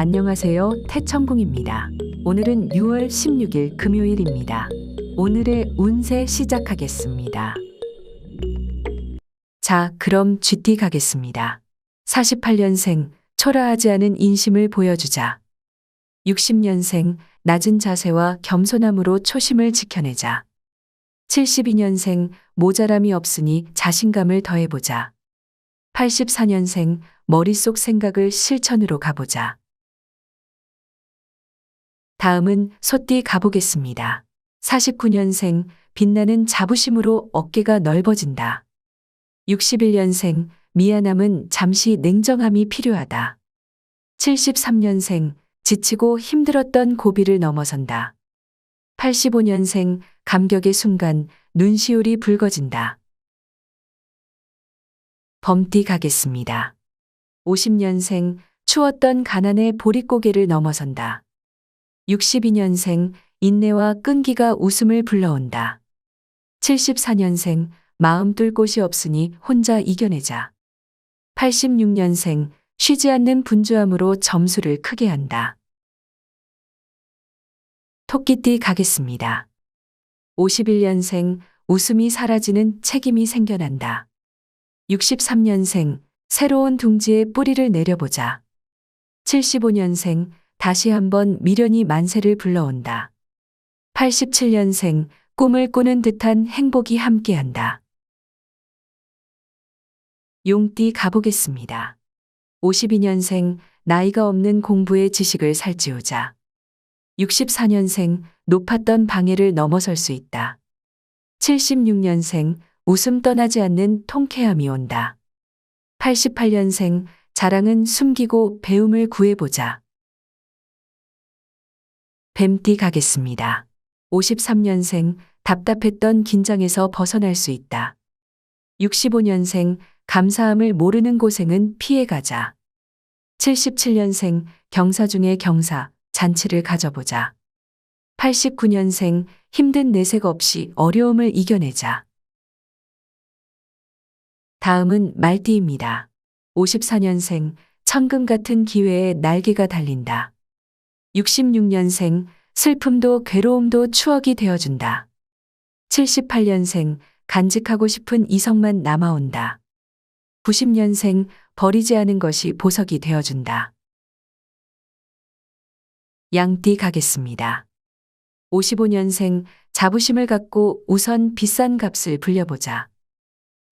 안녕하세요. 태천궁입니다. 오늘은 6월 16일 금요일입니다. 오늘의 운세 시작하겠습니다. 자, 그럼 GT 가겠습니다. 48년생, 초라하지 않은 인심을 보여주자. 60년생, 낮은 자세와 겸손함으로 초심을 지켜내자. 72년생, 모자람이 없으니 자신감을 더해보자. 84년생, 머릿속 생각을 실천으로 가보자. 다음은 소띠 가보겠습니다. 49년생, 빛나는 자부심으로 어깨가 넓어진다. 61년생, 미안함은 잠시 냉정함이 필요하다. 73년생, 지치고 힘들었던 고비를 넘어선다. 85년생, 감격의 순간 눈시울이 붉어진다. 범띠 가겠습니다. 50년생, 추웠던 가난의 보릿고개를 넘어선다. 62년생, 인내와 끈기가 웃음을 불러온다. 74년생, 마음 뚫 곳이 없으니 혼자 이겨내자. 86년생, 쉬지 않는 분주함으로 점수를 크게 한다. 토끼띠 가겠습니다. 51년생, 웃음이 사라지는 책임이 생겨난다. 63년생, 새로운 둥지에 뿌리를 내려보자. 75년생, 다시 한번 미련이 만세를 불러온다. 87년생, 꿈을 꾸는 듯한 행복이 함께한다. 용띠 가보겠습니다. 52년생, 나이가 없는 공부의 지식을 살찌우자. 64년생, 높았던 방해를 넘어설 수 있다. 76년생, 웃음 떠나지 않는 통쾌함이 온다. 88년생, 자랑은 숨기고 배움을 구해보자. 뱀띠 가겠습니다. 53년생, 답답했던 긴장에서 벗어날 수 있다. 65년생, 감사함을 모르는 고생은 피해가자. 77년생, 경사 중에 경사, 잔치를 가져보자. 89년생, 힘든 내색 없이 어려움을 이겨내자. 다음은 말띠입니다. 54년생, 천금 같은 기회에 날개가 달린다. 66년생, 슬픔도 괴로움도 추억이 되어준다. 78년생, 간직하고 싶은 이성만 남아온다. 90년생, 버리지 않은 것이 보석이 되어준다. 양띠 가겠습니다. 55년생, 자부심을 갖고 우선 비싼 값을 불려보자.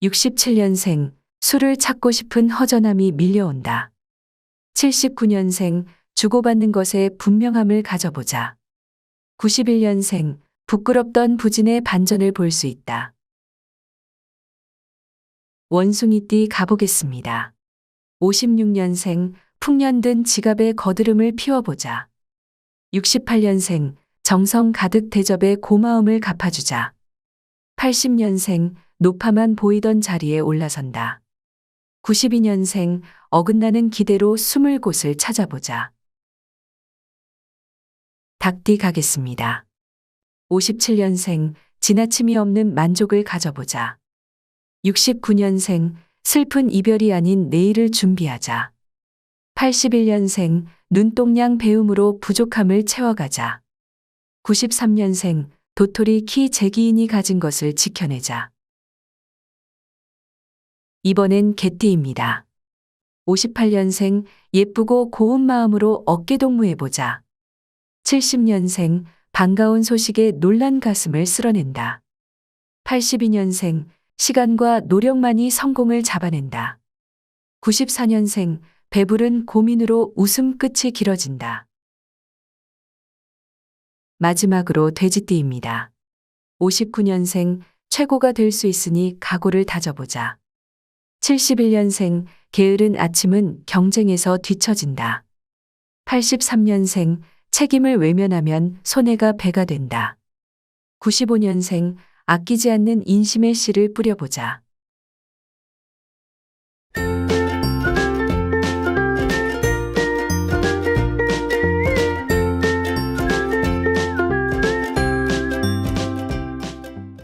67년생, 술을 찾고 싶은 허전함이 밀려온다. 79년생, 주고받는 것에 분명함을 가져보자. 91년생, 부끄럽던 부진의 반전을 볼 수 있다. 원숭이띠 가보겠습니다. 56년생, 풍년든 지갑에 거드름을 피워보자. 68년생, 정성 가득 대접에 고마움을 갚아주자. 80년생, 노파만 보이던 자리에 올라선다. 92년생, 어긋나는 기대로 숨을 곳을 찾아보자. 닭띠 가겠습니다. 57년생, 지나침이 없는 만족을 가져보자. 69년생, 슬픈 이별이 아닌 내일을 준비하자. 81년생, 눈동양 배움으로 부족함을 채워가자. 93년생, 도토리 키 재기인이 가진 것을 지켜내자. 이번엔 개띠입니다. 58년생, 예쁘고 고운 마음으로 어깨동무해보자. 70년생, 반가운 소식에 놀란 가슴을 쓸어낸다. 82년생, 시간과 노력만이 성공을 잡아낸다. 94년생, 배부른 고민으로 웃음 끝이 길어진다. 마지막으로 돼지띠입니다. 59년생, 최고가 될 수 있으니 각오를 다져보자. 71년생, 게으른 아침은 경쟁에서 뒤처진다. 83년생, 책임을 외면하면 손해가 배가 된다. 95년생, 아끼지 않는 인심의 씨를 뿌려보자.